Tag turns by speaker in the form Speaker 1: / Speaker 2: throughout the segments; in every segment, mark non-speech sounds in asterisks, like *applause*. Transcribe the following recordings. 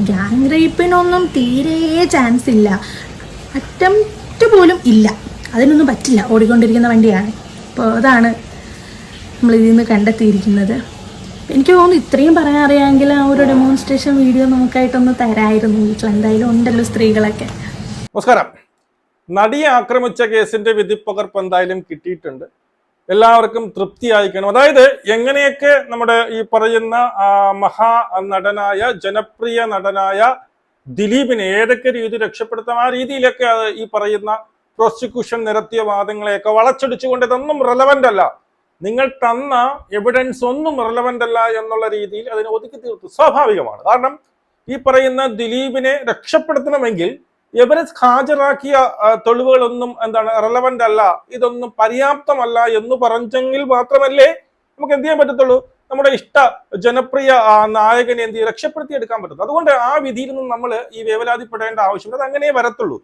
Speaker 1: Gang റേപ്പിനൊന്നും തീരെ chance ഇല്ല. Attempt പോലും ഇല്ല. അതിനൊന്നും പറ്റില്ല. ഓടിക്കൊണ്ടിരിക്കുന്ന വണ്ടിയാണ്. അപ്പോൾ അതാണ് നമ്മൾ ഇതിൽ നിന്ന് കണ്ടെത്തിയിരിക്കുന്നത്. എനിക്ക് തോന്നുന്നു ഇത്രയും പറയാൻ അറിയാമെങ്കിൽ ആ ഒരു ഡെമോൺസ്ട്രേഷൻ വീഡിയോ നമുക്കായിട്ടൊന്ന് തരായിരുന്നു വീട്ടിൽ. എന്തായാലും ഉണ്ടല്ലോ സ്ത്രീകളൊക്കെ.
Speaker 2: നമസ്കാരം. നടിയെ ആക്രമിച്ച കേസിന്റെ വിധിപ്പകർപ്പ് എന്തായാലും കിട്ടിയിട്ടുണ്ട്. എല്ലാവർക്കും തൃപ്തിയായിക്കണം അതായത് എങ്ങനെയൊക്കെ നമ്മുടെ ഈ പറയുന്ന മഹാ നടനായ ജനപ്രിയ നടനായ ദിലീപിനെ ഏതൊക്കെ രീതി രക്ഷപ്പെടുത്താം ആ രീതിയിലൊക്കെ ഈ പറയുന്ന പ്രോസിക്യൂഷൻ നിരത്തിയ വാദങ്ങളെയൊക്കെ വളച്ചൊടിച്ചുകൊണ്ട് ഇതൊന്നും റെലവെന്റ് അല്ല. നിങ്ങൾ തന്ന എവിഡൻസ് ഒന്നും റെലവെന്റ് അല്ല എന്നുള്ള രീതിയിൽ അതിനെ ഒതുക്കി തീർത്തു. സ്വാഭാവികമാണ്. കാരണം ഈ പറയുന്ന ദിലീപിനെ രക്ഷപ്പെടുത്തണമെങ്കിൽ ഇവരെ ഹാജരാക്കിയ തെളിവുകളൊന്നും എന്താണ് റെലവെന്റ് അല്ല. ഇതൊന്നും പര്യാപ്തമല്ല എന്ന് പറഞ്ഞെങ്കിൽ മാത്രമല്ലേ നമുക്ക് എന്ത് ചെയ്യാൻ പറ്റത്തുള്ളൂ? നമ്മുടെ ഇഷ്ട ജനപ്രിയ നായകനെ എന്ത് ചെയ്യും? രക്ഷപ്പെടുത്തിയെടുക്കാൻ പറ്റും അതുകൊണ്ട് ആ വിധിയിൽ നിന്ന് നമ്മൾ ഈ വേവലാതിപ്പെടേണ്ട ആവശ്യമില്ല. അത് അങ്ങനെ വരത്തുള്ളൂ.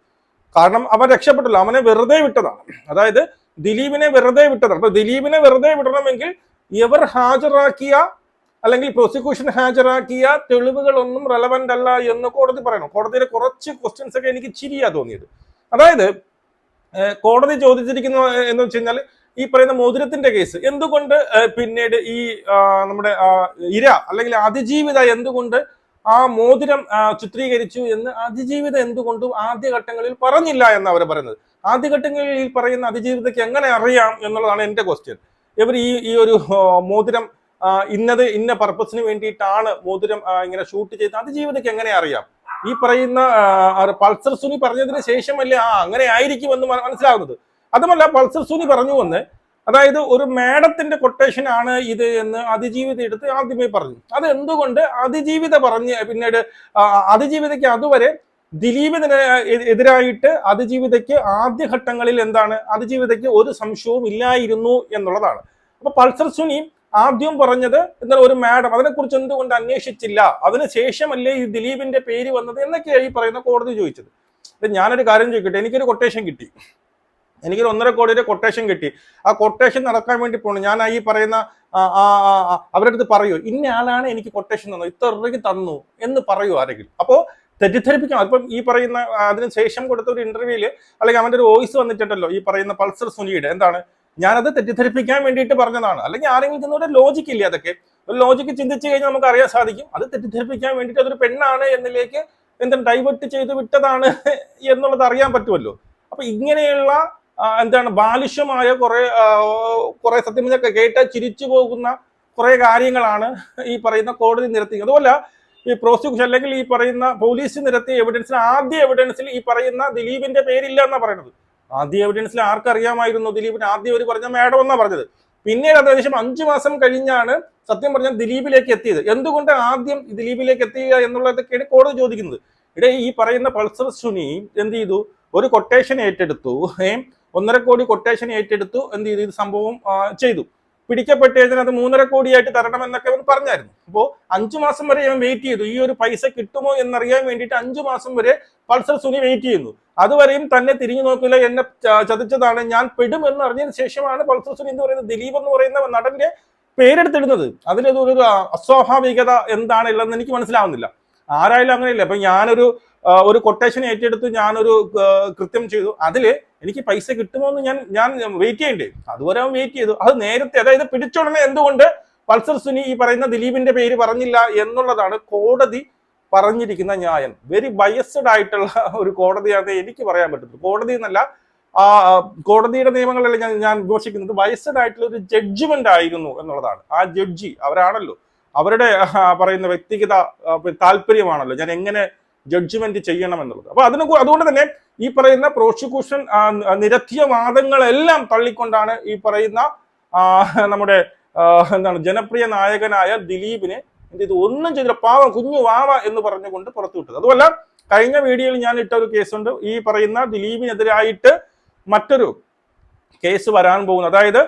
Speaker 2: കാരണം അവൻ രക്ഷപ്പെട്ടില്ല. അവനെ വെറുതെ വിട്ടതാണ്. അതായത് ദിലീപിനെ വെറുതെ വിട്ടതാണ്. അപ്പൊ ദിലീപിനെ വെറുതെ വിടണമെങ്കിൽ ഇവർ ഹാജരാക്കിയ അല്ലെങ്കിൽ പ്രോസിക്യൂഷൻ ഹാജരാക്കിയ തെളിവുകളൊന്നും റെലവെന്റ് അല്ല എന്ന് കോടതി പറയണം. കോടതിയിലെ കുറച്ച് ക്വസ്റ്റ്യൻസ് ഒക്കെ എനിക്ക് ചിരിയാ തോന്നിയത്. അതായത് കോടതി ചോദിച്ചിരിക്കുന്ന എന്ന് വെച്ച് കഴിഞ്ഞാൽ ഈ പറയുന്ന മോതിരത്തിന്റെ കേസ് എന്തുകൊണ്ട് പിന്നീട് ഈ നമ്മുടെ ഇര അല്ലെങ്കിൽ അതിജീവിത എന്തുകൊണ്ട് ആ മോതിരം ചിത്രീകരിച്ചു എന്ന് അതിജീവിത എന്തുകൊണ്ടും ആദ്യഘട്ടങ്ങളിൽ പറഞ്ഞില്ല എന്ന് അവർ പറയുന്നത്. ആദ്യഘട്ടങ്ങളിൽ പറയുന്ന അതിജീവിതയ്ക്ക് എങ്ങനെ അറിയാം എന്നുള്ളതാണ് എന്റെ ക്വസ്റ്റ്യൻ ഇവർ ഈ ഈ ഒരു മോതിരം ഇന്നത് ഇന്ന പർപ്പസിന് വേണ്ടിയിട്ടാണ് മോതിരം ഇങ്ങനെ ഷൂട്ട് ചെയ്ത് അതിജീവിതയ്ക്ക് എങ്ങനെ അറിയാം? ഈ പറയുന്ന പൾസർ സുനി പറഞ്ഞതിന് ശേഷമല്ലേ ആ അങ്ങനെ ആയിരിക്കും എന്ന് മനസ്സിലാകുന്നത്. അതുമല്ല പൾസർ സുനി പറഞ്ഞു വന്ന് അതായത് ഒരു മാഡത്തിന്റെ കൊട്ടേഷൻ ആണ് ഇത് എന്ന് അതിജീവിത എടുത്ത് ആദ്യമേ പറഞ്ഞു. അത് എന്തുകൊണ്ട് അതിജീവിത പറഞ്ഞ് പിന്നീട് അതിജീവിതയ്ക്ക് അതുവരെ ദിലീപിന് എതിരായിട്ട് അതിജീവിതയ്ക്ക് ആദ്യഘട്ടങ്ങളിൽ എന്താണ് അതിജീവിതയ്ക്ക് ഒരു സംശയവും ഇല്ലായിരുന്നു എന്നുള്ളതാണ്. അപ്പൊ പൾസർ സുനി ആദ്യം പറഞ്ഞത് എന്നാൽ ഒരു മാഡം അതിനെക്കുറിച്ച് എന്തുകൊണ്ട് അന്വേഷിച്ചില്ല? അതിനുശേഷമല്ലേ ഈ ദിലീപിന്റെ പേര് വന്നത് എന്നൊക്കെയാണ് ഈ പറയുന്ന കോടതി ചോദിച്ചത്. ഞാനൊരു കാര്യം ചോദിക്കട്ടെ എനിക്കൊരു കൊട്ടേഷൻ കിട്ടി. എനിക്കൊരു ഒന്നര കോടിയുടെ കൊട്ടേഷൻ കിട്ടി. ആ കൊട്ടേഷൻ നടക്കാൻ വേണ്ടി പോകണം ഞാൻ ഈ പറയുന്ന അവരുടെ അടുത്ത് പറയൂ ഇന്ന ആളാണ് എനിക്ക് കൊട്ടേഷൻ തന്നു ഇത്ര രൂപയ്ക്ക് തന്നു എന്ന് പറയൂ ആരെങ്കിലും. അപ്പോൾ തെറ്റിദ്ധരിപ്പിക്കാം അതിപ്പം ഈ പറയുന്ന അതിന് ശേഷം കൊടുത്ത ഒരു ഇന്റർവ്യൂൽ അല്ലെങ്കിൽ അവന്റെ ഒരു വോയിസ് വന്നിട്ടുണ്ടല്ലോ ഈ പറയുന്ന പൾസർ സുനിയുടെ. എന്താണ്? ഞാനത് തെറ്റിദ്ധരിപ്പിക്കാൻ വേണ്ടിയിട്ട് പറഞ്ഞതാണ്. അല്ലെങ്കിൽ ആരെങ്കിലും ചെന്നൊരു ലോജിക്ക് ഇല്ല അതൊക്കെ? ഒരു ലോജിക്ക് ചിന്തിച്ചു കഴിഞ്ഞാൽ നമുക്ക് അറിയാൻ സാധിക്കും. അത് തെറ്റിദ്ധരിപ്പിക്കാൻ വേണ്ടിയിട്ട് അതൊരു പെണ്ണാണ് എന്നിലേക്ക് എന്താണ് ഡൈവേർട്ട് ചെയ്ത് വിട്ടതാണ് *laughs* എന്നുള്ളത് അറിയാൻ പറ്റുമല്ലോ. അപ്പൊ ഇങ്ങനെയുള്ള എന്താണ് ബാലിഷ്യമായ കുറെ കുറെ സത്യം കേട്ട ചിരിച്ചു പോകുന്ന കുറെ കാര്യങ്ങളാണ് ഈ പറയുന്ന കോടതി നിരത്തി അതുപോലെ ഈ പ്രോസിക്യൂഷൻ അല്ലെങ്കിൽ ഈ പറയുന്ന പോലീസ് നിരത്തിയ എവിഡൻസിൽ ആദ്യ എവിഡൻസിൽ ഈ പറയുന്ന ദിലീപിന്റെ പേരില്ല എന്നാ പറയുന്നത്. ആദ്യ എവിഡൻസിൽ ആർക്കറിയാമായിരുന്നു ദിലീപിന് ആദ്യം അവർ പറഞ്ഞ മാഡം എന്നാ പറഞ്ഞത്? പിന്നീട് ഏകദേശം അഞ്ചു മാസം കഴിഞ്ഞാണ് സത്യം പറഞ്ഞാൽ ദിലീപിലേക്ക് എത്തിയത്. എന്തുകൊണ്ട് ആദ്യം ദിലീപിലേക്ക് എത്തിയ എന്നുള്ളതൊക്കെയാണ് കോടതി ചോദിക്കുന്നത്. ഇവിടെ ഈ പറയുന്ന പൾസർ സുനി എന്ത് ചെയ്തു? ഒരു കൊട്ടേഷൻ ഏറ്റെടുത്തു. ഒന്നര കോടി കൊട്ടേഷൻ ഏറ്റെടുത്തു. എന്ത് ചെയ്തു? ഇത് സംഭവം ആ, ചെയ്തു പിടിക്കപ്പെട്ടതിന് അത് മൂന്നര കോടിയായിട്ട് തരണം എന്നൊക്കെ അവൻ പറഞ്ഞായിരുന്നു. അപ്പോൾ അഞ്ചു മാസം വരെ അവൻ വെയിറ്റ് ചെയ്തു. ഈ ഒരു പൈസ കിട്ടുമോ എന്നറിയാൻ വേണ്ടിയിട്ട് അഞ്ചു മാസം വരെ പൾസർ സുനി വെയിറ്റ് ചെയ്യുന്നു. അതുവരെയും തന്നെ തിരിഞ്ഞു നോക്കില്ല. എന്നെ ചതിച്ചതാണ്. ഞാൻ പെടും എന്ന് അറിഞ്ഞതിന് ശേഷമാണ് പൾസർ സുനി എന്ന് പറയുന്നത് ദിലീപ് എന്ന് പറയുന്ന നടന്റെ പേരെടുത്തിടുന്നത്. അതിലൊരു അസ്വാഭാവികത എന്താണ് ഉള്ളതെന്ന് എനിക്ക് മനസ്സിലാവുന്നില്ല. ആരായാലും അങ്ങനെയല്ല? അപ്പൊ ഞാനൊരു ഒരു കൊട്ടേഷൻ ഏറ്റെടുത്ത് ഞാനൊരു കൃത്യം ചെയ്തു. അതിൽ എനിക്ക് പൈസ കിട്ടുമോ എന്ന് ഞാൻ ഞാൻ വെയിറ്റ് ചെയ്യണ്ടേ. അതുവരെ അവൻ വെയിറ്റ് ചെയ്തു. അത് നേരത്തെ അതായത് പിടിച്ചുടനെ എന്തുകൊണ്ട് പൾസർ സുനി ഈ പറയുന്ന ദിലീപിന്റെ പേര് പറഞ്ഞില്ല എന്നുള്ളതാണ് കോടതി പറഞ്ഞിരിക്കുന്ന ന്യായം. വെരി ബയസ്ഡ് ആയിട്ടുള്ള ഒരു കോടതിയാണ് എനിക്ക് പറയാൻ പറ്റുന്നത് കോടതി എന്നല്ല ആ കോടതിയുടെ നിയമങ്ങളല്ല ഞാൻ ഞാൻ വിമർശിക്കുന്നത്. ബയസ്ഡ് ആയിട്ടുള്ള ഒരു ജഡ്ജ്മെന്റ് ആയിരുന്നു എന്നുള്ളതാണ്. ആ ജഡ്ജി അവരാണല്ലോ. അവരുടെ പറയുന്ന വ്യക്തിഗത താല്പര്യമാണല്ലോ. ഞാൻ എങ്ങനെ ജഡ്ജ്മെന്റ് ചെയ്യണം എന്നുള്ളത് അപ്പൊ അതിന് അതുകൊണ്ട് തന്നെ ഈ പറയുന്ന പ്രോസിക്യൂഷൻ നിരത്തിയ വാദങ്ങളെല്ലാം തള്ളിക്കൊണ്ടാണ് ഈ പറയുന്ന നമ്മുടെ എന്താണ് ജനപ്രിയ നായകനായ ദിലീപിനെ എന്ത് ചെയ്തു? ഒന്നും ചെയ്തില്ല. പാവ കുഞ്ഞു വാവ എന്ന് പറഞ്ഞുകൊണ്ട് പുറത്തുവിട്ടത് അതുമല്ല കഴിഞ്ഞ വീഡിയോയിൽ ഞാൻ ഇട്ട ഒരു കേസുണ്ട്. ഈ പറയുന്ന ദിലീപിനെതിരായിട്ട് മറ്റൊരു കേസ് വരാൻ പോകുന്നു. അതായത്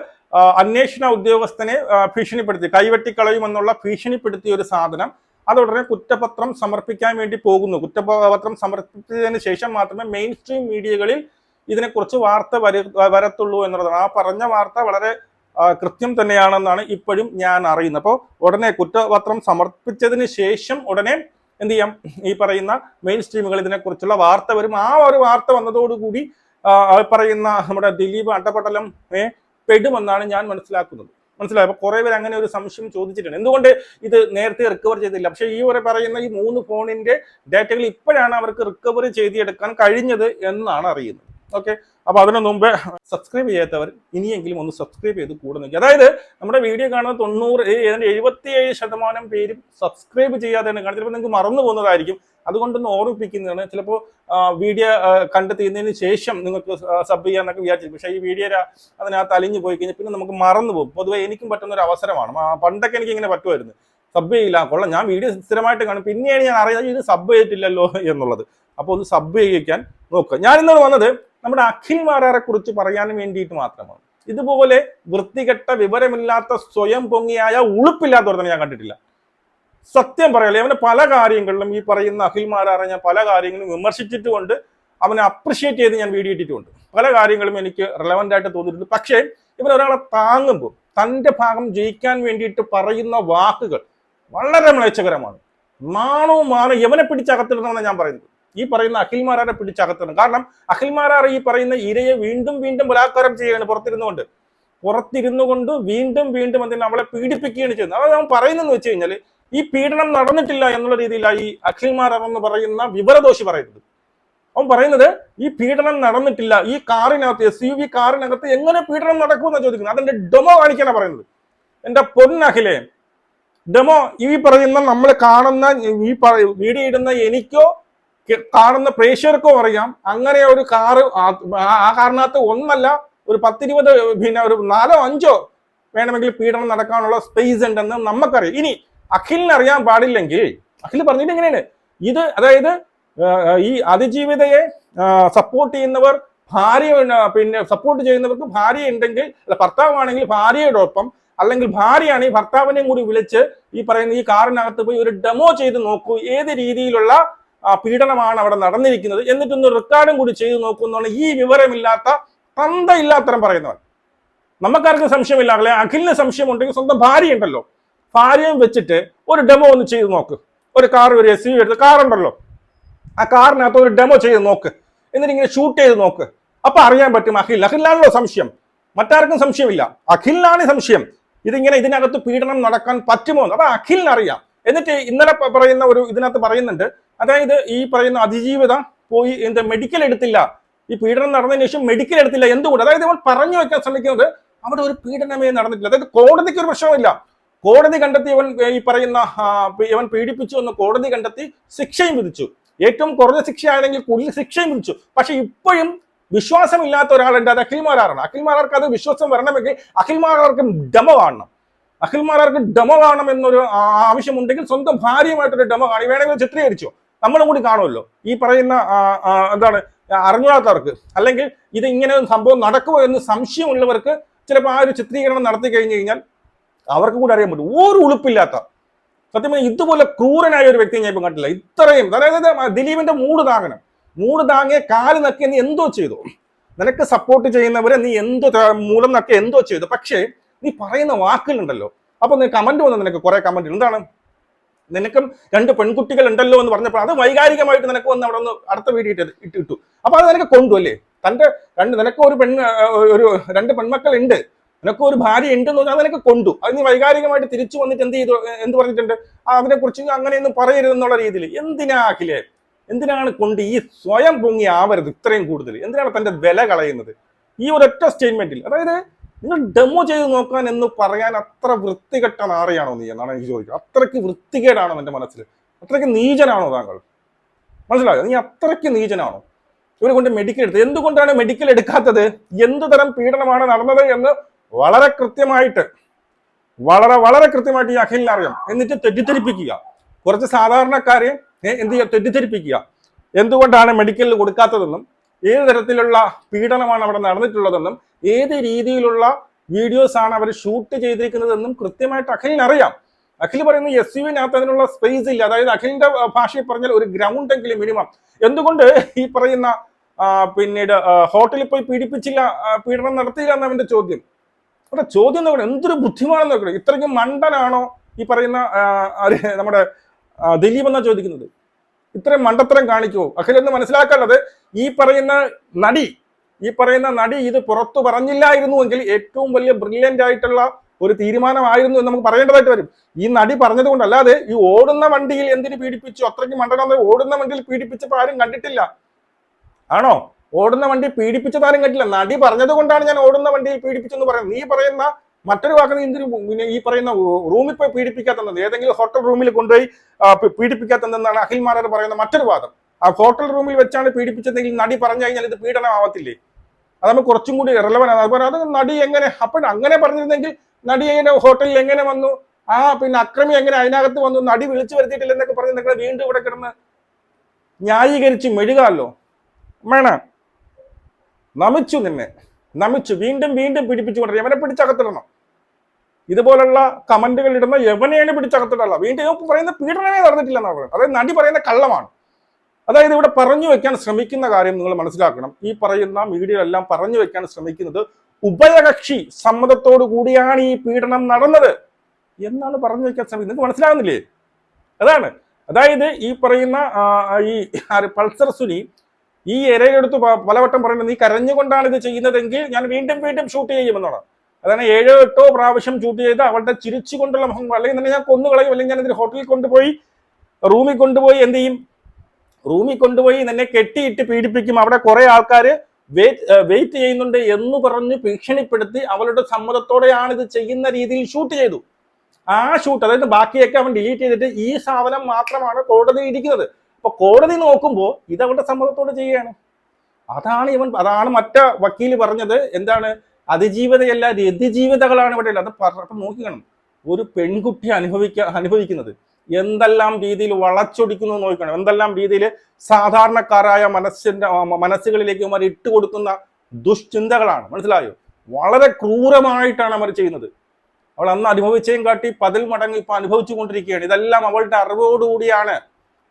Speaker 2: അന്വേഷണ ഉദ്യോഗസ്ഥനെ ഭീഷണിപ്പെടുത്തി കൈവെട്ടിക്കളയുമെന്നുള്ള ഭീഷണിപ്പെടുത്തിയ ഒരു സാധനം അത് ഉടനെ കുറ്റപത്രം സമർപ്പിക്കാൻ വേണ്ടി പോകുന്നു. കുറ്റപത്രം സമർപ്പിച്ചതിന് ശേഷം മാത്രമേ മെയിൻ സ്ട്രീം മീഡിയകളിൽ ഇതിനെക്കുറിച്ച് വാർത്ത വര വരത്തുള്ളൂ എന്നുള്ളതാണ്. ആ പറഞ്ഞ വാർത്ത വളരെ കൃത്യം തന്നെയാണെന്നാണ് ഇപ്പോഴും ഞാൻ അറിയുന്നത്. അപ്പോൾ ഉടനെ കുറ്റപത്രം സമർപ്പിച്ചതിന് ശേഷം ഉടനെ എന്ത് ചെയ്യാം? ഈ പറയുന്ന മെയിൻ സ്ട്രീമുകൾ ഇതിനെക്കുറിച്ചുള്ള വാർത്ത വരും. ആ ഒരു വാർത്ത വന്നതോടുകൂടി പറയുന്ന നമ്മുടെ ദിലീപ് അട്ടപട്ടലം പെടുമെന്നാണ് ഞാൻ മനസ്സിലാക്കുന്നത്. മനസ്സിലായി? അപ്പൊ കുറെ പേര് അങ്ങനെ ഒരു സംശയം ചോദിച്ചിട്ടുണ്ട്. എന്തുകൊണ്ട് ഇത് നേരത്തെ റിക്കവർ ചെയ്തില്ല? പക്ഷെ ഈ വരെ പറയുന്ന ഈ മൂന്ന് ഫോണിന്റെ ഡാറ്റകൾ ഇപ്പോഴാണ് അവർക്ക് റിക്കവറി ചെയ്തെടുക്കാൻ കഴിഞ്ഞത് എന്നാണ് അറിയുന്നത്. ഓക്കെ. അപ്പൊ അതിനു മുമ്പ് സബ്സ്ക്രൈബ് ചെയ്യാത്തവർ ഇനിയെങ്കിലും ഒന്ന് സബ്സ്ക്രൈബ് ചെയ്ത് കൂടെ നിൽക്കുക. അതായത് നമ്മുടെ വീഡിയോ കാണുന്ന തൊണ്ണൂറ് ഏതാണ്ട് എഴുപത്തിയേഴ് ശതമാനം പേരും സബ്സ്ക്രൈബ് ചെയ്യാതെയാണ് കാണുന്നത് ചിലപ്പോൾ നിങ്ങൾക്ക് മറന്നു പോകുന്നതായിരിക്കും. അതുകൊണ്ടൊന്ന് ഓർമ്മിപ്പിക്കുന്നതാണ്. ചിലപ്പോൾ വീഡിയോ കണ്ടെത്തിയതിന് ശേഷം നിങ്ങൾക്ക് സബ് ചെയ്യാന്നൊക്കെ വിചാരിച്ചു പക്ഷേ ഈ വീഡിയോ അതിനകത്ത് അലിഞ്ഞു പോയി കഴിഞ്ഞാൽ പിന്നെ നമുക്ക് മറന്നു പോകും. പൊതുവെ എനിക്കും പറ്റുന്ന ഒരു അവസരമാണ്. പണ്ടൊക്കെ എനിക്ക് ഇങ്ങനെ പറ്റുമായിരുന്നു. സബ് ചെയ്യില്ല. കൊള്ളാം. ഞാൻ വീഡിയോ സ്ഥിരമായിട്ട് കാണും. പിന്നെയാണ് ഞാൻ അറിയുന്നത് ഇത് സബ് ചെയ്തിട്ടില്ലല്ലോ എന്നുള്ളത്. അപ്പോൾ ഒന്ന് സബ് ചെയ്യിക്കാൻ നോക്കുക. ഞാൻ ഇന്നലെ വന്നത് നമ്മുടെ അഖിൽ മാരാറെ കുറിച്ച് പറയാൻ വേണ്ടിയിട്ട് മാത്രമാണ്. ഇതുപോലെ വൃത്തികെട്ട വിവരമില്ലാത്ത സ്വയം പൊങ്ങിയായ ഉളുപ്പില്ലാത്തവരെ ഞാൻ കണ്ടിട്ടില്ല. സത്യം പറയാലേ അവന്റെ പല കാര്യങ്ങളിലും ഈ പറയുന്ന അഖിൽ മാരാറെ ഞാൻ പല കാര്യങ്ങളും വിമർശിച്ചിട്ടുമുണ്ട്. അവനെ അപ്രിഷിയേറ്റ് ചെയ്ത് ഞാൻ വീഡിയോ ഇട്ടിട്ടുണ്ട് പല കാര്യങ്ങളും എനിക്ക് റെലവന്റ് ആയിട്ട് തോന്നിയിട്ടുണ്ട്. പക്ഷേ ഇവൻ ഒരാളെ താങ്ങുമ്പോൾ തന്റെ ഭാഗം ജയിക്കാൻ വേണ്ടിയിട്ട് പറയുന്ന വാക്കുകൾ വളരെ മ്ലേച്ഛകരമാണ്. നാണവും മാണോ യവനെ പിടിച്ചകത്തിടണമെന്നാണ് ഞാൻ പറയുന്നത്. ഈ പറയുന്ന അഖിൽമാരാരെ പിടിച്ചകത്തണം കാരണം അഖിൽമാരാർ ഈ പറയുന്ന ഇരയെ വീണ്ടും വീണ്ടും ബലാത്കാരം ചെയ്യുകയാണ് പുറത്തിരുന്നുകൊണ്ട്. പുറത്തിരുന്നു കൊണ്ട് വീണ്ടും വീണ്ടും അതിനെ അവളെ പീഡിപ്പിക്കുകയാണ് ചെയ്യുന്നത്. അത് അവൻ പറയുന്നതെന്ന് വെച്ച് കഴിഞ്ഞാൽ ഈ പീഡനം നടന്നിട്ടില്ല എന്നുള്ള രീതിയിലാണ് ഈ അഖിൽമാരാർ എന്ന് പറയുന്ന വിവരദോഷി പറയുന്നത്. അവൻ പറയുന്നത് ഈ പീഡനം നടന്നിട്ടില്ല ഈ കാറിനകത്ത് എസ് യു വി കാറിനകത്ത് എങ്ങനെ പീഡനം നടക്കുമെന്നാണ് ചോദിക്കുന്നത്. അതിന്റെ ഡെമോ കാണിക്കാനാണ് പറയുന്നത്. എന്റെ പൊന്നഖിലേ ഡെമോ ഈ പറയുന്ന നമ്മൾ കാണുന്ന ഈ വീഡിയോ ഇടുന്ന എനിക്കോ കാണുന്ന പ്രേക്ഷകർക്കും അറിയാം. അങ്ങനെ ഒരു കാറ് ആ- കാറിനകത്ത് ഒന്നല്ല ഒരു പത്തിരുപത് പിന്നെ ഒരു നാലോ അഞ്ചോ വേണമെങ്കിൽ പീഡനം നടക്കാനുള്ള സ്പേസ് ഉണ്ടെന്ന് നമുക്കറിയാം ഇനി അഖിലിന് അറിയാൻ പാടില്ലെങ്കിൽ അഖിൽ പറഞ്ഞിട്ട് എങ്ങനെയാണ് ഇത് അതായത് ഈ അതിജീവിതയെ സപ്പോർട്ട് ചെയ്യുന്നവർ ഭാര്യ പിന്നെ സപ്പോർട്ട് ചെയ്യുന്നവർക്ക് ഭാര്യ ഉണ്ടെങ്കിൽ അല്ല ഭർത്താവാണെങ്കിൽ ഭാര്യയോടൊപ്പം അല്ലെങ്കിൽ ഭാര്യയാണ് ഈ ഭർത്താവിനെയും കൂടി വിളിച്ച് ഈ പറയുന്ന ഈ കാറിനകത്ത് പോയി ഒരു ഡെമോ ചെയ്ത് നോക്കൂ. ഏത് രീതിയിലുള്ള പീഡനമാണ് അവിടെ നടന്നിരിക്കുന്നത് എന്നിട്ടൊന്ന് റെക്കോർഡും കൂടി ചെയ്തു നോക്കുന്നതാണ് ഈ വിവരമില്ലാത്ത തന്തയില്ലാത്തരം പറയുന്നവൻ. നമുക്കാർക്കും സംശയമില്ല. അല്ലെ? അഖിലിന് സംശയം ഉണ്ടെങ്കിൽ സ്വന്തം ഭാര്യ ഉണ്ടല്ലോ. ഭാര്യയും വെച്ചിട്ട് ഒരു ഡെമോ ഒന്ന് ചെയ്ത് നോക്ക്. ഒരു കാർ ഒരു എസ് യു എടുത്ത് കാറുണ്ടല്ലോ ആ കാറിനകത്ത് ഒരു ഡെമോ ചെയ്ത് നോക്ക്. എന്നിട്ട് ഇങ്ങനെ ഷൂട്ട് ചെയ്ത് നോക്ക്. അപ്പൊ അറിയാൻ പറ്റും അഖിൽ. അഖിലാണല്ലോ സംശയം. മറ്റാർക്കും സംശയമില്ല. അഖിലിനാണ് സംശയം. ഇതിങ്ങനെ ഇതിനകത്ത് പീഡനം നടക്കാൻ പറ്റുമോ അപ്പൊ അഖിലിനറിയാം. എന്നിട്ട് ഇന്നലെ പറയുന്ന ഒരു ഇതിനകത്ത് പറയുന്നുണ്ട് അതായത് ഈ പറയുന്ന അതിജീവിത പോയി എന്ത് മെഡിക്കൽ എടുത്തില്ല. ഈ പീഡനം നടന്നതിന് ശേഷം മെഡിക്കൽ എടുത്തില്ല. എന്തുകൊണ്ട്? അതായത് ഇവൻ പറഞ്ഞു വെക്കാൻ ശ്രമിക്കുന്നത് അവിടെ ഒരു പീഡനമേ നടന്നിട്ടില്ല. അതായത് കോടതിക്ക് ഒരു പ്രശ്നമില്ല കോടതി കണ്ടെത്തി ഇവൻ ഈ പറയുന്ന ഇവൻ പീഡിപ്പിച്ചു എന്ന് കോടതി കണ്ടെത്തി ശിക്ഷയും വിധിച്ചു. ഏറ്റവും കുറഞ്ഞ ശിക്ഷയാണെങ്കിൽ കൂടുതൽ ശിക്ഷയും വിധിച്ചു. പക്ഷെ ഇപ്പോഴും വിശ്വാസമില്ലാത്ത ഒരാളുണ്ട്. അത് അഖിൽമാരാറാണ് അഖിൽമാരാർക്ക് അത് വിശ്വാസം വരണമെങ്കിൽ അഖിൽമാരാർക്ക് ഡെമോ കാണണം. അഖിൽമാരാർക്ക് ഡെമോ കാണണം എന്നൊരു ആവശ്യമുണ്ടെങ്കിൽ സ്വന്തം ഭാര്യയുമായിട്ടൊരു ഡെമോ കാണി വേണമെങ്കിൽ ചിത്രീകരിച്ചോ. നമ്മളും കൂടി കാണുമല്ലോ. ഈ പറയുന്ന എന്താണ് അറിഞ്ഞാത്തവർക്ക് അല്ലെങ്കിൽ ഇത് ഇങ്ങനെ ഒരു സംഭവം നടക്കുമോ എന്ന് സംശയമുള്ളവർക്ക് ചിലപ്പോൾ ആ ഒരു ചിത്രീകരണം നടത്തി കഴിഞ്ഞു കഴിഞ്ഞാൽ അവർക്ക് കൂടി അറിയാൻ പറ്റും. ഒരു ഉളുപ്പില്ലാത്ത സത്യം ഇതുപോലെ ക്രൂരനായ ഒരു വ്യക്തിയെ ഞാൻ ഇപ്പം കണ്ടില്ല ഇത്രയും അതായത് ദിലീപിന്റെ മൂട് താങ്ങണം. മൂട് താങ്ങിയ കാൽ നക്കി നീ എന്തോ ചെയ്തു. നിനക്ക് സപ്പോർട്ട് ചെയ്യുന്നവരെ നീ എന്തോ മൂലം നക്കി എന്തോ ചെയ്തു. പക്ഷേ നീ പറയുന്ന വാക്കുകളുണ്ടല്ലോ. അപ്പൊ നീ കമന്റ് വന്നു നിനക്ക് കുറെ കമന്റ് എന്താണ്? നിനക്കും രണ്ട് പെൺകുട്ടികൾ ഉണ്ടല്ലോ എന്ന് പറഞ്ഞപ്പോൾ അത് വൈകാരികമായിട്ട് നിനക്ക് വന്ന് അവിടെ ഒന്ന് അടുത്ത വീഡിയോ ഇട്ട് ഇട്ട് അപ്പൊ അത് നിനക്ക് കൊണ്ടു അല്ലേ? തന്റെ രണ്ട് നിനക്ക് ഒരു പെൺ ഒരു രണ്ട് പെൺമക്കൾ ഉണ്ട് നിനക്ക് ഒരു ഭാര്യ ഉണ്ടെന്ന് പറഞ്ഞാൽ നിനക്ക് കൊണ്ടു. അത് നീ വൈകാരികമായിട്ട് തിരിച്ചു വന്നിട്ട് എന്ത് ചെയ്തു എന്ത് പറഞ്ഞിട്ടുണ്ട്? അതിനെ കുറിച്ച് അങ്ങനെയൊന്നും പറയരുതെന്നുള്ള രീതിയിൽ. എന്തിനാ എന്തിനാണ് കൊണ്ട് ഈ സ്വയം പൊങ്ങി ആവരുത് ഇത്രയും കൂടുതൽ? എന്തിനാണ് തന്റെ വില കളയുന്നത്? ഈ ഒരൊറ്റ സ്റ്റേറ്റ്മെന്റിൽ അതായത് നിങ്ങൾ ഡെമോ ചെയ്ത് നോക്കാൻ എന്ന് പറയാൻ അത്ര വൃത്തികെട്ട നാറിയാണോ നീ എന്നാണ് എനിക്ക് ചോദിക്കുക. അത്രയ്ക്ക് വൃത്തികേടാണോ എന്റെ മനസ്സിൽ? അത്രയ്ക്ക് നീചനാണോ താങ്കൾ? മനസ്സിലായോ? നീ അത്രയ്ക്ക് നീചനാണോ? ഇവരെ കൊണ്ട് മെഡിക്കൽ എടുത്തത്. എന്തുകൊണ്ടാണ് മെഡിക്കൽ എടുക്കാത്തത്? എന്തു തരം പീഡനമാണ് നടന്നത് എന്ന് വളരെ കൃത്യമായിട്ട് വളരെ വളരെ കൃത്യമായിട്ട് ഈ അഖിലിനെ അറിയാം. എന്നിട്ട് തെറ്റിദ്ധരിപ്പിക്കുക. കുറച്ച് സാധാരണക്കാരെ എന്ത് ചെയ്യുക? തെറ്റിദ്ധരിപ്പിക്കുക. എന്തുകൊണ്ടാണ് മെഡിക്കലിൽ കൊടുക്കാത്തതെന്നും ഏത് തരത്തിലുള്ള പീഡനമാണ് അവിടെ നടന്നിട്ടുള്ളതെന്നും ഏത് രീതിയിലുള്ള വീഡിയോസ് ആണ് അവർ ഷൂട്ട് ചെയ്തിരിക്കുന്നതെന്നും കൃത്യമായിട്ട് അഖിലിന് അറിയാം. അഖിൽ പറയുന്നു എസ് യു വിനകത്ത് അതിനുള്ള സ്പേസ് ഇല്ല. അതായത് അഖിലിന്റെ ഭാഷയിൽ പറഞ്ഞാൽ ഒരു ഗ്രൗണ്ട് എങ്കിലും മിനിമം എന്തുകൊണ്ട് ഈ പറയുന്ന പിന്നീട് ഹോട്ടലിൽ പോയി പീഡിപ്പിച്ചില്ല പീഡനം നടത്തിയില്ല എന്ന അവന്റെ ചോദ്യം? അവിടെ ചോദ്യം നോക്കണം എന്തൊരു ബുദ്ധിമാണെന്ന് നോക്കണം ഇത്രയ്ക്കും മണ്ടനാണോ ഈ പറയുന്ന നമ്മുടെ ദിലീപ് എന്നാ ചോദിക്കുന്നത്? ഇത്രയും മണ്ടത്തരം കാണിക്കുമോ അഖിലെന്ന് മനസ്സിലാക്കേണ്ടത് ഈ പറയുന്ന നടി ഈ പറയുന്ന നടി ഇത് പുറത്തു പറഞ്ഞില്ലായിരുന്നുവെങ്കിൽ ഏറ്റവും വലിയ ബ്രില്യന്റ് ആയിട്ടുള്ള ഒരു തീരുമാനമായിരുന്നു എന്ന് നമുക്ക് പറയേണ്ടതായിട്ട് വരും. ഈ നടി പറഞ്ഞത് അല്ലാതെ ഈ ഓടുന്ന വണ്ടിയിൽ എന്തിനു പീഡിപ്പിച്ചു? അത്രയ്ക്ക് മണ്ടനം ഓടുന്ന വണ്ടിയിൽ പീഡിപ്പിച്ചപ്പോൾ ആരും കണ്ടിട്ടില്ല. ആണോ? ഓടുന്ന വണ്ടി പീഡിപ്പിച്ചതാരും കണ്ടില്ല. നടി പറഞ്ഞത് കൊണ്ടാണ് ഞാൻ ഓടുന്ന വണ്ടിയിൽ പീഡിപ്പിച്ചെന്ന് പറയുന്നത്. നീ പറയുന്ന മറ്റൊരു വാക്ക് എന്തിനു പിന്നെ ഈ പറയുന്ന റൂമിൽ പോയി പീഡിപ്പിക്കാത്തത് ഏതെങ്കിലും ഹോട്ടൽ റൂമിൽ കൊണ്ടുപോയി പീഡിപ്പിക്കാത്തതെന്നാണ് അഖിൽമാരാർ പറയുന്ന മറ്റൊരു വാദം. ആ ഹോട്ടൽ റൂമിൽ വെച്ചാണ് പീഡിപ്പിച്ചതെങ്കിൽ നടി പറഞ്ഞു കഴിഞ്ഞാൽ ഇത് പീഡനമാവത്തില്ലേ? അത് നമ്മൾ കുറച്ചും കൂടി ആണ്. അതുപോലെ അത് നടി എങ്ങനെ അപ്പോൾ അങ്ങനെ പറഞ്ഞിരുന്നെങ്കിൽ നടി എങ്ങനെ ഹോട്ടലിൽ എങ്ങനെ വന്നു? ആ പിന്നെ അക്രമി എങ്ങനെ അതിനകത്ത് വന്നു? നടി വിളിച്ചു വരുത്തിയിട്ടില്ല എന്നൊക്കെ പറഞ്ഞ് നിങ്ങൾ വീണ്ടും ഇവിടെ കിടന്ന് ന്യായീകരിച്ച് മെഴുകാമല്ലോ വേണ നമിച്ചു നിന്നെ. നമിച്ചു. വീണ്ടും വീണ്ടും പിടിപ്പിച്ചു കൊണ്ടു അവനെ പിടിച്ചകത്തിടണം. ഇതുപോലുള്ള കമന്റുകൾ ഇടുന്ന എവനെയാണ് പിടിച്ചകത്തിടല്ല വീണ്ടും പറയുന്ന പീഡനമേ നടന്നിട്ടില്ല എന്നാണ് പറയുന്നത്. അതായത് നടി പറയുന്ന കള്ളമാണ്. അതായത് ഇവിടെ പറഞ്ഞു വെക്കാൻ ശ്രമിക്കുന്ന കാര്യം നിങ്ങൾ മനസ്സിലാക്കണം. ഈ പറയുന്ന മീഡിയയിലെല്ലാം പറഞ്ഞു വെക്കാൻ ശ്രമിക്കുന്നത് ഉഭയകക്ഷി സമ്മതത്തോടു കൂടിയാണ് ഈ പീഡനം നടന്നത് എന്നാണ് പറഞ്ഞു വെക്കാൻ ശ്രമിക്കുന്നത്. നിങ്ങൾക്ക് മനസ്സിലാകുന്നില്ലേ? അതാണ്. അതായത് ഈ പറയുന്ന ഈ പൾസർ സുനി ഈ ഇരയിലെടുത്ത് പലവട്ടം പറയുന്നത് നീ കരഞ്ഞുകൊണ്ടാണ് ഇത് ചെയ്യുന്നതെങ്കിൽ ഞാൻ വീണ്ടും വീണ്ടും ഷൂട്ട് ചെയ്യുമെന്നാണ്. അതാണ് ഏഴോ എട്ടോ പ്രാവശ്യം ഷൂട്ട് ചെയ്ത് അവളുടെ ചിരിച്ചുകൊണ്ടുള്ള മുഖം അല്ലെങ്കിൽ തന്നെ ഞാൻ കൊന്നുകളയും. അല്ലെങ്കിൽ ഞാൻ ഇതിന് ഹോട്ടലിൽ കൊണ്ടുപോയി റൂമിൽ കൊണ്ടുപോയി എന്ത് ചെയ്യും? റൂമിൽ കൊണ്ടുപോയി നിന്നെ കെട്ടിയിട്ട് പീഡിപ്പിക്കും. അവിടെ കുറെ ആൾക്കാർ വെയിറ്റ് വെയിറ്റ് ചെയ്യുന്നുണ്ട് എന്ന് പറഞ്ഞ് ഭീഷണിപ്പെടുത്തി അവളുടെ സമ്മതത്തോടെയാണ് ഇത് ചെയ്യുന്ന രീതിയിൽ ഷൂട്ട് ചെയ്തു. ആ ഷൂട്ട് അതായത് ബാക്കിയൊക്കെ അവൻ ഡിലീറ്റ് ചെയ്തിട്ട് ഈ സാധനം മാത്രമാണ് കോടതി ഇരിക്കുന്നത്. അപ്പൊ കോടതി നോക്കുമ്പോൾ ഇത് അവളുടെ സമ്മതത്തോടെ ചെയ്യുകയാണ്. അതാണ് ഇവൻ അതാണ് മറ്റേ വക്കീൽ പറഞ്ഞത്. എന്താണ്? അതിജീവിതയല്ല രതിജീവിതകളാണ് ഇവിടെ ഉള്ളത്. അത് അപ്പൊ നോക്കിക്കണം. ഒരു പെൺകുട്ടി അനുഭവിക്ക അനുഭവിക്കുന്നത് എന്തെല്ലാം രീതിയിൽ വളച്ചൊടിക്കുന്നു നോക്കണം എന്തെല്ലാം രീതിയിൽ സാധാരണക്കാരായ മനസ്സിന്റെ ആ, മനസ്സുകളിലേക്ക് അവർ ഇട്ടുകൊടുക്കുന്ന ദുഷ്ചിന്തകളാണ്. മനസ്സിലായോ? വളരെ ക്രൂരമായിട്ടാണ് അവർ ചെയ്യുന്നത്. അവൾ അന്ന് അനുഭവിച്ചേം കാട്ടി പതിൽ മടങ്ങി ഇപ്പൊ അനുഭവിച്ചു കൊണ്ടിരിക്കുകയാണ് ഇതെല്ലാം അവളുടെ അറിവോടുകൂടിയാണ്.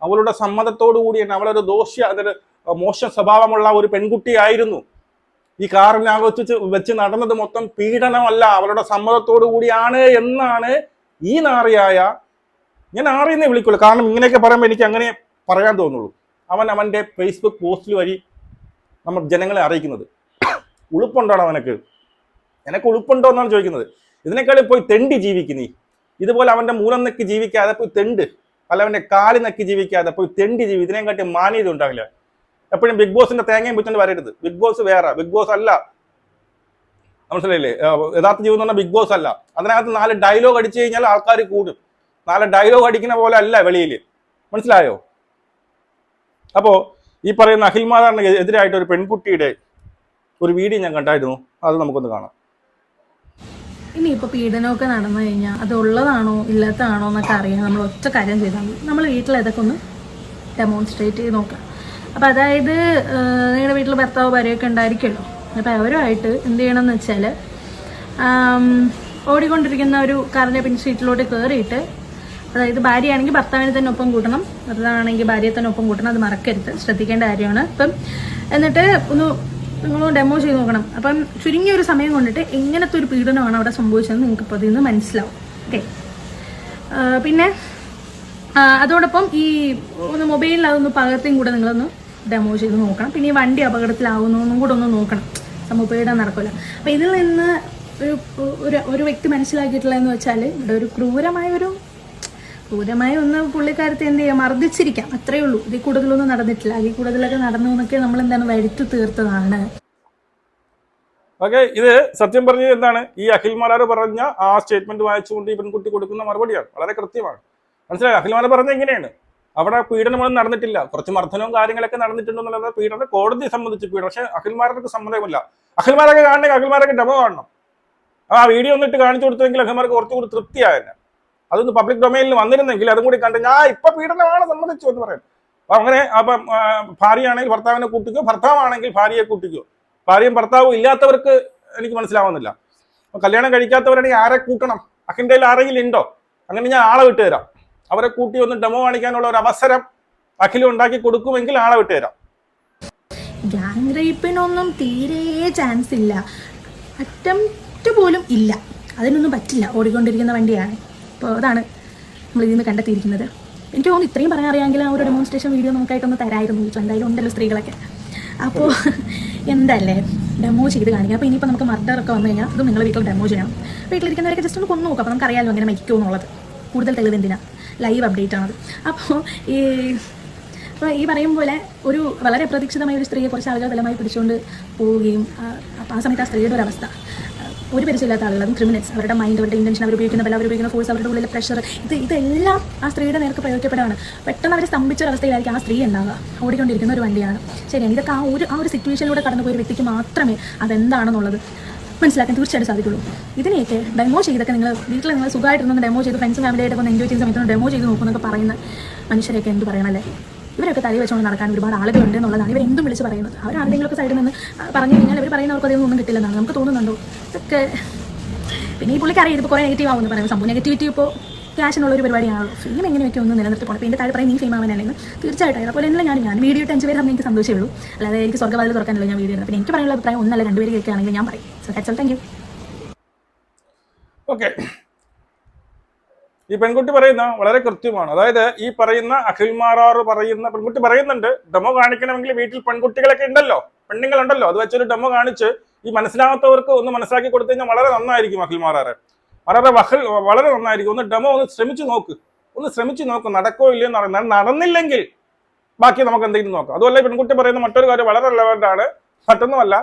Speaker 2: അവളുടെ സമ്മതത്തോടു കൂടിയാണ് അവളൊരു ദോഷ്യ അതൊരു മോശ സ്വഭാവമുള്ള ഒരു പെൺകുട്ടിയായിരുന്നു. ഈ കാറിനകത്ത് വെച്ച് നടന്നത് മൊത്തം പീഡനമല്ല അവളുടെ സമ്മതത്തോടു കൂടിയാണ് എന്നാണ് ഈ നാറിയായ ഞാൻ ആറിയെന്നേ വിളിക്കുള്ളൂ. കാരണം ഇങ്ങനെയൊക്കെ പറയുമ്പോൾ എനിക്ക് അങ്ങനെ പറയാൻ തോന്നുള്ളൂ. അവൻ അവന്റെ ഫേസ്ബുക്ക് പോസ്റ്റിൽ വഴി നമ്മൾ ജനങ്ങളെ അറിയിക്കുന്നത്. ഉളുപ്പുണ്ടോ അവനക്ക്? എനക്ക് ഉളുപ്പുണ്ടോ എന്നാണ് ചോദിക്കുന്നത്. ഇതിനേക്കാളും പോയി തെണ്ടി ജീവിക്കുന്നീ ഇതുപോലെ അവന്റെ മൂലം നെക്കി ജീവിക്കാതെ പോയി തെണ്ട്. അല്ല അവന്റെ കാലിനക്കി ജീവിക്കാതെ പോയി തെണ്ടി ജീവി ഇതിനെക്കാട്ടി മാന്യത ഉണ്ടാവില്ല. എപ്പോഴും ബിഗ് ബോസിന്റെ തേങ്ങയും പിറ്റേന്ന് വരരുത്. ബിഗ് ബോസ് വേറെ. ബിഗ് ബോസ് അല്ല. മനസ്സിലായില്ലേ? യഥാർത്ഥ ജീവിതം എന്ന് പറഞ്ഞാൽ ബിഗ് ബോസ് അല്ല. അതിനകത്ത് നാല് ഡയലോഗ് അടിച്ചു കഴിഞ്ഞാൽ ആൾക്കാർ കൂടും. നാല് ഡയലോഗ് അടിക്കുന്ന പോലെ അല്ല വെളിയിൽ മനസ്സിലായോ? അപ്പോ ഈ പറയുന്ന അഖിൽമാതാറിന് എതിരായിട്ട് ഒരു പെൺകുട്ടിയുടെ ഒരു വീഡിയോ ഞാൻ കണ്ടായിരുന്നു. അത് നമുക്കൊന്ന് കാണാം.
Speaker 1: ഇനി ഇപ്പൊ പീഡനമൊക്കെ നടന്നു കഴിഞ്ഞാൽ അത് ഉള്ളതാണോ ഇല്ലാത്തതാണോ എന്നൊക്കെ അറിയാൻ നമ്മൾ ഒറ്റ കാര്യം ചെയ്താൽ മതി. നമ്മൾ വീട്ടിൽ ഇതൊക്കെ ഒന്ന് ഡെമോൺസ്ട്രേറ്റ് ചെയ്ത് നോക്കാം. അപ്പോൾ അതായത് നിങ്ങളുടെ വീട്ടിൽ ഭർത്താവ് ഭാര്യയൊക്കെ ഉണ്ടായിരിക്കുമല്ലോ. അപ്പോൾ അവരുമായിട്ട് എന്ത് ചെയ്യണമെന്ന് വെച്ചാൽ ഓടിക്കൊണ്ടിരിക്കുന്ന ഒരു കാറിന്റെ പിൻ സീറ്റിലോട്ട് കയറിയിട്ട് അതായത് ഭാര്യയാണെങ്കിൽ ഭർത്താവിനെ തന്നെ ഒപ്പം കൂട്ടണം ഭർത്താവാണെങ്കിൽ ഭാര്യയെ തന്നെ ഒപ്പം കൂട്ടണം അത് മറക്കരുത് ശ്രദ്ധിക്കേണ്ട കാര്യമാണ്. അപ്പം എന്നിട്ട് ഒന്ന് നിങ്ങൾ ഡെമോ ചെയ്ത് നോക്കണം. അപ്പം ചുരുങ്ങിയ ഒരു സമയം കൊണ്ടിട്ട് എങ്ങനത്തെ ഒരു പീഡനമാണ് അവിടെ സംഭവിച്ചതെന്ന് നിങ്ങൾക്ക് ഇപ്പോൾ അതിൽ മനസ്സിലാവും. ഓക്കെ? പിന്നെ അതോടൊപ്പം ഈ ഒന്ന് മൊബൈലിൽ അതൊന്ന് പകർത്തിയും കൂടെ നിങ്ങളൊന്ന് ഡെമോ ചെയ്ത് നോക്കണം. പിന്നെ ഈ വണ്ടി അപകടത്തിലാവുന്നൊന്നും കൂടെ ഒന്ന് നോക്കണം. പീഡനം നടക്കില്ല അപ്പം ഇതിൽ നിന്ന് ഒരു ഒരു ഒരു വ്യക്തി മനസ്സിലാക്കിയിട്ടുള്ളതെന്ന് വെച്ചാൽ ഇവിടെ ഒരു ക്രൂരമായ ഒരു ക്രൂരമായ ഒന്ന് പുള്ളിക്കാരത്തെ എന്ത് ചെയ്യാം മർദ്ദിച്ചിരിക്കാം. അത്രയേ ഉള്ളൂ. ഇതിൽ കൂടുതലൊന്നും നടന്നിട്ടില്ല. അതിൽ കൂടുതലൊക്കെ നടന്നു എന്നൊക്കെ നമ്മൾ എന്താണ് വരുത്തി തീർത്തതാണ്.
Speaker 2: ഓക്കെ ഇത് സത്യം പറഞ്ഞത് എന്താണ്? ഈ അഖിൽ മാലാർ പറഞ്ഞ ആ സ്റ്റേറ്റ്മെന്റ് വായിച്ചുകൊണ്ട് ഈ പെൺകുട്ടി കൊടുക്കുന്ന മറുപടിയാണ്. വളരെ കൃത്യമാണ്. മനസ്സിലായി? അഖിൽ മാരാർ പറഞ്ഞ ഇങ്ങനെയാണ്. അവിടെ പീഡനമൊന്നും നടന്നിട്ടില്ല. കുറച്ച് മർദ്ദനവും കാര്യങ്ങളൊക്കെ നടന്നിട്ടുണ്ടെന്നുള്ളത് പീഡനം കോടതിയെ സംബന്ധിച്ച് പീഡനം. പക്ഷെ അഖിൽമാർക്ക് സമ്മതമില്ല അഖിൽമാരൊക്കെ കാണണമെങ്കിൽ അഖിൽമാരൊക്കെ ഡെമോ കാണണം. ആ വീഡിയോ ഒന്നിട്ട് കാണിച്ചു കൊടുത്തെങ്കിൽ അഖിൽമാർക്ക് കുറച്ചുകൂടി തൃപ്തിയായിരുന്നു അതൊന്ന് പബ്ലിക് ഡൊമൈനിൽ വന്നിരുന്നെങ്കിൽ അതും കൂടി കണ്ട് ഞാൻ ഇപ്പൊ പീഡനമാണ് സമ്മതിച്ചു എന്ന് പറയാം. അപ്പൊ അങ്ങനെ അപ്പം ഭാര്യയാണെങ്കിൽ ഭർത്താവിനെ കൂട്ടിക്കോ? ഭർത്താവാണെങ്കിൽ ഭാര്യയെ കൂട്ടിക്കോ? ഭാര്യയും ഭർത്താവും ഇല്ലാത്തവർക്ക് എനിക്ക് മനസ്സിലാവുന്നില്ല. കല്യാണം കഴിക്കാത്തവരാണെങ്കിൽ ആരെ കൂട്ടണം? അഖിന്റെ ആരെങ്കിലും ഉണ്ടോ? അങ്ങനെ ഞാൻ ആളെ വിട്ടു തരാം അവരെ കൂട്ടി ഒന്ന് ഡെമോ കാണിക്കാനുള്ള ഒരു അവസരം അഖിലും ഉണ്ടാക്കി കൊടുക്കുമെങ്കിൽ ആളെ വിട്ടുതരാം
Speaker 1: ഗ്യാങ് റേപ്പിനൊന്നും തീരെ ചാൻസ് ഇല്ല. അറ്റംപ്റ്റ് പോലും ഇല്ല. അതിനൊന്നും പറ്റില്ല. ഓടിക്കൊണ്ടിരിക്കുന്ന വണ്ടിയാണ്. അപ്പോൾ അതാണ് നമ്മൾ ഇതിൽ നിന്ന് കണ്ടെത്തിയിരിക്കുന്നത്. എനിക്ക് തോന്നുന്നു ഇത്രയും പറയാൻ അറിയാമെങ്കിൽ ആ ഒരു ഡെമോൺസ്ട്രേഷൻ വീഡിയോ നമുക്കായിട്ടൊന്ന് തരായിരുന്നു. വീട്ടിൽ എന്തായാലും ഉണ്ടല്ലോ സ്ത്രീകളൊക്കെ. അപ്പോൾ എന്തല്ലേ? ഡെമോ ചെയ്ത് കാണിക്കുക അപ്പോൾ ഇനിയിപ്പോൾ നമുക്ക് മർഡർ ഒക്കെ വന്നു കഴിഞ്ഞാൽ അത് നിങ്ങൾ വീട്ടിൽ ഡെമോ ചെയ്യണം. വീട്ടിലിരിക്കുന്നവരൊക്കെ ജസ്റ്റ് ഒന്ന് കൊന്നു നോക്കാം. അപ്പോൾ നമുക്കറിയാമല്ലോ അങ്ങനെ മരിക്കുമോ എന്നുള്ളത് കൂടുതൽ തെളിവ് എന്തിനാ? ലൈവ് അപ്ഡേറ്റ് ആണത്. അപ്പോൾ ഈ അപ്പോൾ ഈ പറയും പോലെ ഒരു വളരെ അപ്രതീക്ഷിതമായ ഒരു സ്ത്രീയെ കുറച്ച് ആളുകൾ ബലമായി പിടിച്ചുകൊണ്ട് പോവുകയും അപ്പോൾ ആ സമയത്ത് ആ സ്ത്രീയുടെ ഒരു അവസ്ഥ. ഒരു പരിചയമില്ലാത്ത ആളുകൾ അതും ക്രിമിനൽസ് അവരുടെ മൈൻഡ് അവരുടെ ഇന്റൻഷൻ അവർ ഉപയോഗിക്കുന്ന ബലം അവർ ഉപയോഗിക്കുന്ന ഫോഴ്സ് അവരുടെ ഉള്ളിലെ പ്രഷർ ഇത് ഇതെല്ലാം ആ സ്ത്രീയുടെ നേർക്ക് പ്രയോഗിക്കപ്പെടുകയാണ് പെട്ടെന്ന് അവർ സ്തംഭിച്ച അവസ്ഥയിലായിരിക്കും ആ സ്ത്രീ ഉണ്ടാവുക. ഓടിക്കൊണ്ടിരിക്കുന്ന ഒരു വണ്ടിയാണ്. ശരിയാണ്. ഇതൊക്കെ ആ ഒരു ആ ഒരു സിറ്റുവേഷനിലൂടെ കടന്നുപോയ വ്യക്തിക്ക് മാത്രമേ അതെന്താണെന്നുള്ളത് മനസ്സിലാക്കാൻ തീർച്ചയായിട്ടും സാധിക്കുള്ളൂ. ഇതിനെയൊക്കെ ഡെമോ ചെയ്തൊക്കെ നിങ്ങൾ വീട്ടിൽ നിങ്ങൾ സുഖമായിട്ടിരുന്ന് ഡെമോ ചെയ്ത് ഫ്രണ്ട്സും ഫാമിലിയായിട്ട് ഒന്ന് എൻജോയ് ചെയ്യുന്ന സമയത്ത് ഡെമോ ചെയ്ത് നോക്കുന്നൊക്കെ പറയുന്ന മനുഷ്യരെയൊക്കെ എന്ത് പറയണല്ലേ ഇവരൊക്കെ തലയിൽ വെച്ചുകൊണ്ട് നടക്കാൻ ഒരുപാട് ആളുകളുണ്ട് എന്നുള്ളതാണ്. ഇവരെന്തും വിളിച്ച് പറയുന്നത്. അവർ ആരുടെങ്കിലുമൊക്കെ സൈഡിൽ നിന്ന് പറഞ്ഞു കഴിഞ്ഞാൽ അവർ പറയുന്നവർക്ക് അതൊന്നും ഒന്നും കിട്ടില്ലെന്നാണ്. നമുക്ക് തോന്നുന്നുണ്ടോ? ഇതൊക്കെ പിന്നെ ഈ പുള്ളിക്ക് അറിയാം ഇപ്പോൾ കുറേ നെഗറ്റീവ് ആവുമെന്ന് പറയുന്നത്. സംഭവം നെഗറ്റിവിറ്റി ഇപ്പോൾ ക്യാഷിനുള്ള ഒരു പരിപാടിയാണല്ലോ. ഫെയിം എങ്ങനെയൊക്കെ ഒന്ന് നിലനിർത്തി പോകണം. എന്റെ താഴെ പറയും നീ ഫെയിം ആവാനല്ലേ തീർച്ചയായിട്ടും അതുപോലെ തന്നെ ഞാൻ ഞാൻ വീഡിയോ ഇട്ട് അഞ്ച് പേര് അന്ന് എനിക്ക് സന്തോഷമേ ഉള്ളൂ. അല്ലാതെ എനിക്ക് സ്വർഗവാതിൽ തുറക്കാനല്ലോ ഞാൻ വീഡിയോ ഇടുന്നത്. പിന്നെ എനിക്ക് പറയാനുള്ള അഭിപ്രായം ഒന്നല്ല രണ്ടുപേര് കേൾക്കുകയാണെങ്കിൽ ഞാൻ പറയും. So that's all thank you
Speaker 2: okay ഈ പെൺകുട്ടി പറയുന്ന വളരെ കൃത്യമാണ്. അതായത് ഈ പറയുന്ന അഖിൽമാറാർ പറയുന്ന പെൺകുട്ടി പറയുന്നുണ്ട് ഡെമോ കാണിക്കണമെങ്കിൽ വീട്ടിൽ പെൺകുട്ടികളൊക്കെ ഉണ്ടല്ലോ പെണ്ണുങ്ങൾ ഉണ്ടല്ലോ അത് വെച്ചൊരു ഡെമോ കാണിച്ച് ഈ മനസ്സിലാകാത്തവർക്ക് ഒന്ന് മനസ്സിലാക്കി കൊടുത്തു കഴിഞ്ഞാൽ വളരെ നന്നായിരിക്കും അഖിൽമാറാറ് വളരെ വഹൽ വളരെ നന്നായിരിക്കും. ഒന്ന് ഡെമോ ഒന്ന് ശ്രമിച്ചു നോക്ക്. ഒന്ന് ശ്രമിച്ചു നോക്ക് നടക്കോ ഇല്ലയോ പറയുന്നത് നടന്നില്ലെങ്കിൽ ബാക്കി നമുക്ക് എന്തെങ്കിലും നോക്കാം. അതുമല്ല പെൺകുട്ടി പറയുന്ന മറ്റൊരു കാര്യം വളരെ റിലവന്റ് ആണ്. മറ്റൊന്നുമല്ല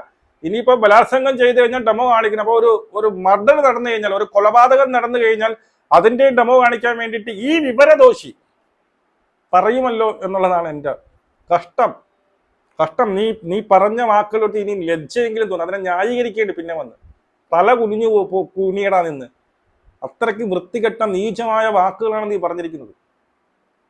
Speaker 2: ഇനിയിപ്പോ ബലാത്സംഗം ചെയ്ത് കഴിഞ്ഞാൽ ഡെമോ കാണിക്കണം. അപ്പോൾ ഒരു ഒരു മർഡർ നടന്നു കഴിഞ്ഞാൽ ഒരു കൊലപാതകം നടന്നു കഴിഞ്ഞാൽ അതിന്റെ ഡെമോ കാണിക്കാൻ വേണ്ടിയിട്ട് ഈ വിവരദോഷി പറയുമല്ലോ എന്നുള്ളതാണ് എന്റെ കഷ്ടം. കഷ്ടം. നീ നീ പറഞ്ഞ വാക്കുകളൊട്ട് ഇനി ലജ്ജയെങ്കിലും തോന്നും. അതിനെ ന്യായീകരിക്കേണ്ടി പിന്നെ വന്ന്. തല കുനിഞ്ഞു കുനിയടാ നിന്ന്. അത്രയ്ക്ക് വൃത്തികെട്ട നീചമായ വാക്കുകളാണ് നീ പറഞ്ഞിരിക്കുന്നത്.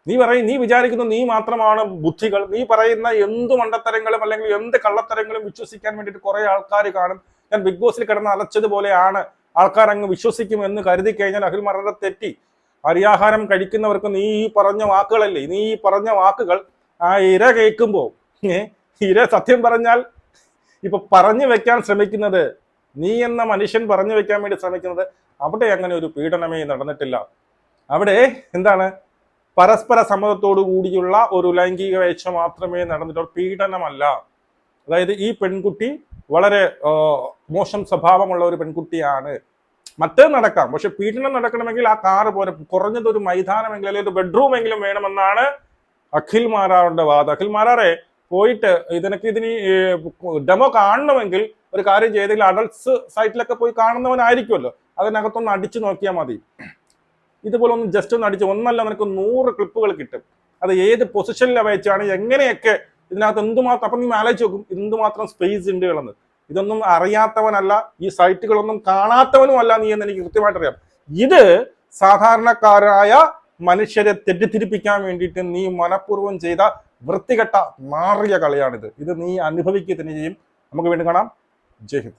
Speaker 2: നീ പറയും നീ വിചാരിക്കുന്ന നീ മാത്രമാണ് ബുദ്ധികൾ. നീ പറയുന്ന എന്ത് മണ്ടത്തരങ്ങളും അല്ലെങ്കിൽ എന്ത് കള്ളത്തരങ്ങളും വിശ്വസിക്കാൻ വേണ്ടിയിട്ട് കുറെ ആൾക്കാർ കാണും. ഞാൻ ബിഗ് ബോസിൽ കിടന്ന് അലച്ചതുപോലെയാണ് ആൾക്കാർ അങ്ങ് വിശ്വസിക്കും എന്ന് കരുതി കഴിഞ്ഞാൽ അഖിൽ മറന്ന തെറ്റി. അരിയാഹാരം കഴിക്കുന്നവർക്ക് നീ ഈ പറഞ്ഞ വാക്കുകളല്ലേ? നീ ഈ പറഞ്ഞ വാക്കുകൾ ആ ഇര കേൾക്കുമ്പോൾ ഇര സത്യം പറഞ്ഞാൽ ഇപ്പൊ പറഞ്ഞു വെക്കാൻ ശ്രമിക്കുന്നത് നീ എന്ന മനുഷ്യൻ പറഞ്ഞു വെക്കാൻ വേണ്ടി ശ്രമിക്കുന്നത് അവിടെ അങ്ങനെ ഒരു പീഡനമേ നടന്നിട്ടില്ല. അവിടെ എന്താണ്? പരസ്പര സമ്മതത്തോടു കൂടിയുള്ള ഒരു ലൈംഗിക വേഴ്ച മാത്രമേ നടന്നിട്ടുള്ളൂ പീഡനമല്ല. അതായത് ഈ പെൺകുട്ടി വളരെ മോശം സ്വഭാവമുള്ള ഒരു പെൺകുട്ടിയാണ്. മറ്റേ നടക്കാം. പക്ഷെ പീഡനം നടക്കണമെങ്കിൽ ആ കാറ് പോലെ കുറഞ്ഞത് ഒരു മൈതാനമെങ്കിലും അല്ലെങ്കിൽ ഒരു ബെഡ്റൂം എങ്കിലും വേണമെന്നാണ് അഖിൽ മാരാറുടെ വാദം. അഖിൽ മാരാറെ പോയിട്ട് ഇതിനൊക്കെ ഇതിന് ഡെമോ കാണണമെങ്കിൽ ഒരു കാര്യം ചെയ്തെങ്കിൽ അഡൾട്ട്സ് സൈറ്റിലൊക്കെ പോയി കാണുന്നവനായിരിക്കുമല്ലോ. അതിനകത്തൊന്ന് അടിച്ചു നോക്കിയാൽ മതി. ഇതുപോലെ ഒന്ന് ജസ്റ്റ് ഒന്ന് അടിച്ച് ഒന്നല്ല നിനക്ക് നൂറ് ക്ലിപ്പുകൾ കിട്ടും. അത് ഏത് പൊസിഷനിൽ വെച്ചാണ് എങ്ങനെയൊക്കെ ഇതിനകത്ത് എന്തുമാത്രം അപ്പം നീ ആലോചിച്ച് നോക്കും എന്തുമാത്രം സ്പേസ് ഉണ്ട് കളന്ന് ഇതൊന്നും അറിയാത്തവനല്ല ഈ സൈറ്റുകളൊന്നും കാണാത്തവനും അല്ല നീ എന്ന് എനിക്ക് കൃത്യമായിട്ട് അറിയാം ഇത് സാധാരണക്കാരായ മനുഷ്യരെ തെറ്റിദ്ധരിപ്പിക്കാൻ വേണ്ടിയിട്ട് നീ മനഃപൂർവം ചെയ്ത വൃത്തികെട്ട മാറിയ കളിയാണിത്. ഇത് നീ അനുഭവിക്കുക തന്നെ ചെയ്യും. നമുക്ക് വീണ്ടും കാണാം. ജയ് ഹിന്ദ്.